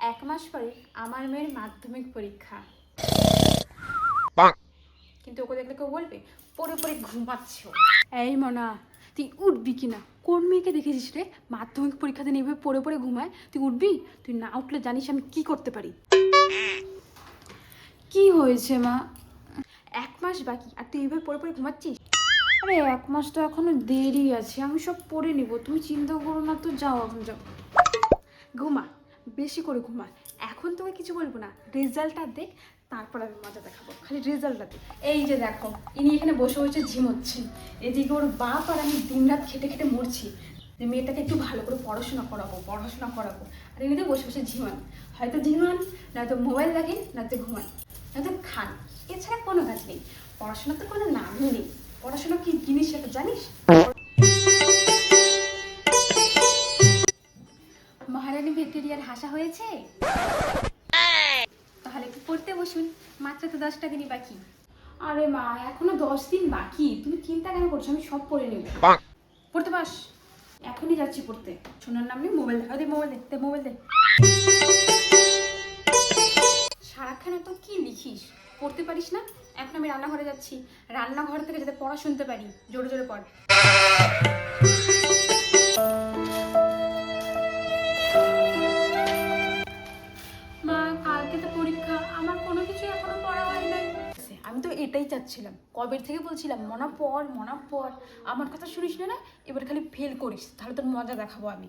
এক মাস পরে আমার মেয়ের মাধ্যমিক পরীক্ষা। কিন্তু ওকে দেখলে কেউ বলবে পরে পরে ঘুমাচ্ছ। এই মনা তুই উঠবি কি না? কোন মেয়েকে দেখেছিস রে? মাধ্যমিক পরীক্ষা দিন এইভাবে পরে পড়ে ঘুমায় তুই উঠবি? তুই না উঠলে জানিস আমি কি করতে পারি। কি হয়েছে মা? এক মাস বাকি আর তুই এইভাবে পরে পরে ঘুমাচ্ছিস? আরে এক মাস তো এখনও দেরি আছে আমি সব পড়ে নিব তুমি চিন্তা করো না তো যাও এখন যাও। ঘুমা। বেশি করে ঘুমা এখন তোকে কিছু বলব না। রেজাল্টটা দেখ, তারপর আমি মজা দেখাবো। খালি রেজাল্টটা দেখ। এই যে দেখো, ইনি এখানে বসে বসে ঝিমোচ্ছেন এদিকে ওর বাপ আর আমি দিনরাত খেটে খেটে মরছি। যে মেয়েটাকে একটু ভালো করে পড়াশোনা করাবো পড়াশোনা করাবো। আর এমনিতে বসে বসে ঝিমান হয়তো ঝিমান নয়তো মোবাইল দেখেন নয়তো ঘুমান নয়তো খান। এছাড়া কোনো কাজ নেই। পড়াশোনার তো কোনো নামই নেই। পড়াশোনা কি জিনিস সেটা জানিস? ভেটেরিয়ার হাসা হয়েছে? তাহলে একটু পড়তে বসুন মাত্র তো দশটা দিনই বাকি। আরে মা এখনও দশ দিন বাকি তুমি চিন্তা কেন করছ? আমি সব পড়ে নেব। পড়তে পাস এখনই যাচ্ছি পড়তে। শোনার নাম নেই মোবাইল দে মোবাইল দে দে মোবাইল দে। সারাক্ষণে তো কি লিখিস? পড়তে পারিস না? এখন আমি রান্নাঘরে যাচ্ছি। রান্নাঘর থেকে যাতে পড়া শুনতে পারি। জোরে জোরে পড়। আমি তো এটাই চাচ্ছিলাম। কবে থেকে বলছিলাম, মনা, পর মনা, পর। আমার কথা শুনিস না না? এবার খালি ফেল করিস, তাহলে তোর মজা দেখাবো আমি।